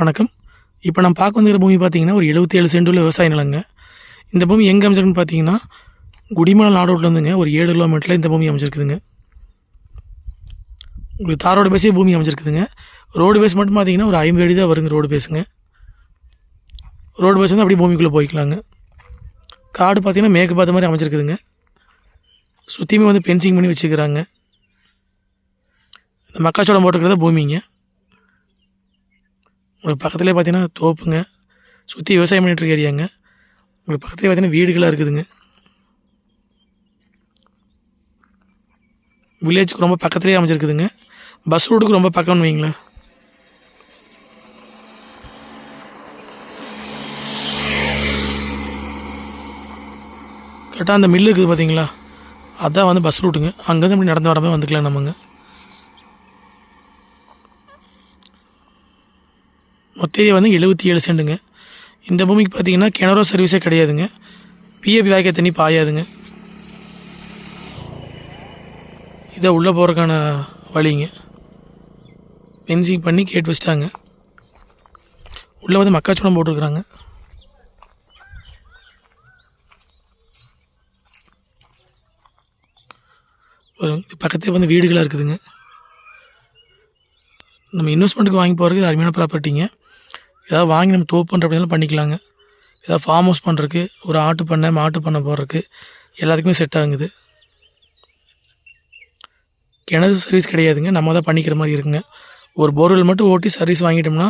வணக்கம். இப்போ நம்ம பார்க்க வந்துக்கிற பூமி பார்த்தீங்கன்னா ஒரு 77 ஏழு சென்ட் உள்ள விவசாய நிலங்க. இந்த பூமி எங்கே அமைச்சிருக்குன்னு பார்த்தீங்கன்னா குடிமலை நாடோட்லேருந்துங்க ஒரு ஏழு கிலோமீட்டரில் இந்த பூமி அமைச்சிருக்குதுங்க உங்களுக்கு தாரோடு பேஸே பூமி அமைச்சிருக்குதுங்க ரோடு பேஸ் மட்டும் பார்த்தீங்கன்னா ஒரு ஐம்பது அடி தான் வருங்க ரோடு பேஸுங்க ரோடு பேஸ் வந்து அப்படியே பூமிக்குள்ளே போய்க்கலாங்க. காடு பார்த்தீங்கன்னா மேற்கு பார்த்த மாதிரி அமைச்சிருக்குதுங்க சுற்றியுமே வந்து பென்சிங் பண்ணி வச்சுக்கிறாங்க இந்த மக்காச்சோளம் போட்டுக்கிறத பூமிங்க. உங்களுக்கு பக்கத்துலேயே பார்த்தீங்கன்னா தோப்புங்க. சுற்றி விவசாயம் பண்ணிட்டு இருக்க ஏரியாங்க. உங்களுக்கு பக்கத்துலேயே பார்த்தீங்கன்னா வீடுகளாக இருக்குதுங்க. வில்லேஜுக்கு ரொம்ப பக்கத்துலேயே அமைச்சிருக்குதுங்க பஸ் ரூட்டுக்கு ரொம்ப பக்கம்னு வைங்களேன். கரெக்டாக அந்த மில்லு இருக்குது பார்த்தீங்களா அதுதான் வந்து பஸ் ரூட்டுங்க அங்கேருந்து இப்படி நடந்து வரமே வந்துக்கலாம் நம்மங்க. மொத்த ஏரியா வந்து எழுபத்தி ஏழு சென்ட்டுங்க இந்த பூமிக்கு பார்த்தீங்கன்னா கிணறோ சர்வீஸே கிடையாதுங்க. பிஏபி வாய்க்க தண்ணி பாயாதுங்க. இதை உள்ளே போகிறதுக்கான வழிங்க. பென்சிங் பண்ணி கேட் வச்சிட்டாங்க. உள்ளே வந்து மக்காச்சோளம் போட்டிருக்குறாங்க. இது பக்கத்தே வந்து வீடுகளாக இருக்குதுங்க. நம்ம இன்வெஸ்ட்மெண்ட்டுக்கு வாங்கி போகிறதுக்கு அருமையான ப்ராப்பர்ட்டிங்க ஏதாவது வாங்கி நம்ம தோப்பு பண்ணுற அப்படின்னாலும் பண்ணிக்கலாங்க. ஏதாவது ஃபார்ம் ஹவுஸ் பண்ணுறக்கு ஒரு ஆட்டு பண்ணை மாட்டு பண்ணை போடுறதுக்கு எல்லாத்துக்குமே செட் ஆகுது. கிணறு சர்வீஸ் கிடையாதுங்க. நம்ம தான் பண்ணிக்கிற மாதிரி இருக்குங்க. ஒரு போர்வெல் மட்டும் ஓட்டி சர்வீஸ் வாங்கிட்டோம்னா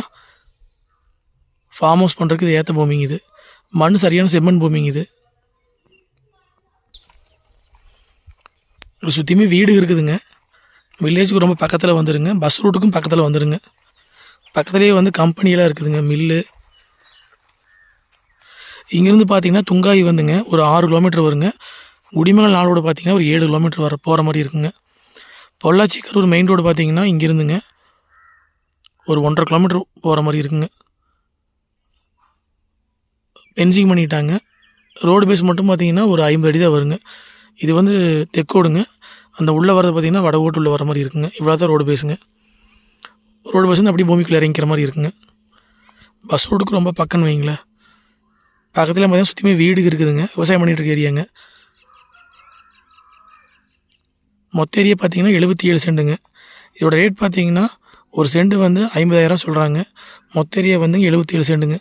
ஃபார்ம் ஹவுஸ் பண்ணுறதுக்கு இது ஏற்ற பூமிங்க இது. மண் சரியான செம்மண் பூமிங்க இது. சுற்றியுமே வீடு இருக்குதுங்க. வில்லேஜுக்கு ரொம்ப பக்கத்தில் வந்துடுங்க பஸ் ரூட்டுக்கும் பக்கத்தில் வந்துடுங்க பக்கத்துலேயே வந்து கம்பெனியெல்லாம் இருக்குதுங்க மில்லு இங்கேருந்து பார்த்தீங்கன்னா துங்காய் வந்துங்க ஒரு ஆறு கிலோமீட்டர் வருங்க. குடிமகள் நாளோடு பார்த்தீங்கன்னா ஒரு ஏழு கிலோமீட்டர் வர போகிற மாதிரி இருக்குங்க. பொள்ளாச்சி கரூர் மெயின் ரோடு பார்த்தீங்கன்னா இங்கேருந்துங்க ஒரு ஒன்றரை கிலோமீட்டர் போகிற மாதிரி இருக்குங்க. பென்சிங் பண்ணிட்டாங்க. ரோடு பேஸ் மட்டும் பார்த்தீங்கன்னா ஒரு ஐம்பது அடி தான் வருங்க. இது வந்து தெக்கோடுங்க. அந்த உள்ளே வரது பார்த்தீங்கன்னா வடகோட்டு உள்ளே வர மாதிரி இருக்குங்க. இவ்வளோ தான் ரோடு பேஸுங்க ரோடு பஸ் வந்து அப்படியே பூமிக்குள்ளே இறங்கிக்கிற மாதிரி இருக்குங்க. பஸ் ரோடுக்கு ரொம்ப பக்கம்னு வைங்களேன். பக்கத்தில் பார்த்தீங்கன்னா சுற்றியுமே வீடு இருக்குதுங்க. விவசாயம் பண்ணிட்டு இருக்க ஏரியாங்க மொத்த ஏரியா பார்த்தீங்கன்னா எழுபத்தி ஏழு சென்ட்டுங்க இதோட ரேட் பார்த்தீங்கன்னா ஒரு செண்டு வந்து ஐம்பதாயிரம் சொல்கிறாங்க மொத்த ஏரியா வந்து எழுபத்தி ஏழு சென்ட்டுங்க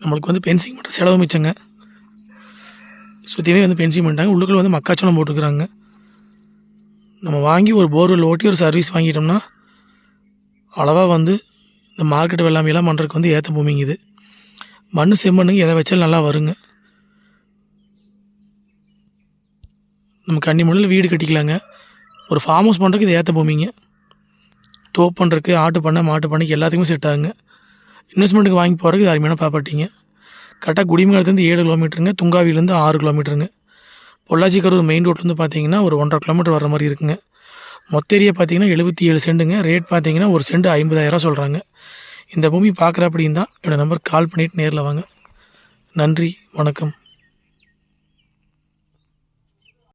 நம்மளுக்கு வந்து பென்சிங் மட்டும் செலவு மிச்சங்க. சுற்றியுமே வந்து பென்சிங் பண்ணிட்டாங்க. உள்ளுக்குள்ள வந்து மக்காச்சோளம் போட்டுக்கிறாங்க நம்ம வாங்கி ஒரு போர்வெல் ஓட்டி ஒரு சர்வீஸ் வாங்கிட்டோம்னா அளவாக வந்து இந்த மார்க்கெட் வெள்ளாமையெல்லாம் பண்ணுறதுக்கு வந்து ஏற்ற பூமிங்க இது மண் செம்மண்ணுங்க எதை வச்சாலும் நல்லா வருங்க. நம்ம கன்னி முடியல வீடு கட்டிக்கலாங்க. ஒரு ஃபார்ம் ஹவுஸ் பண்ணுறதுக்கு இது ஏற்ற பூமிங்க. தோப்பு பண்ணுறதுக்கு ஆட்டு பண்ணை மாட்டு பண்ணைக்கு எல்லாத்துக்குமே செட் ஆகுங்க இன்வெஸ்ட்மெண்ட்டுக்கு வாங்கி போகிறதுக்கு இது அருமையான ப்ராப்பர்ட்டிங்க கரெக்டாக குடிமங்கலத்துலேருந்து ஏழு கிலோமீட்டருங்க துங்காவிலேருந்து ஆறு கிலோமீட்டருங்க பொள்ளாச்சி கரூர் மெயின் ரோட்லேருந்து பார்த்தீங்கன்னா ஒரு ஒன்றரை கிலோமீட்டர் வர மாதிரி இருக்குங்க. மொத்த ஏரியா பார்த்தீங்கன்னா எழுபத்தி ஏழு சென்ட்டுங்க ரேட் பார்த்தீங்கன்னா ஒரு சென்ட் ஐம்பதாயிரம் சொல்கிறாங்க இந்த பூமி பார்க்குற அப்படின்னு தான் என்னோடய நம்பர் கால் பண்ணிவிட்டு நேரில் வாங்க. நன்றி வணக்கம்.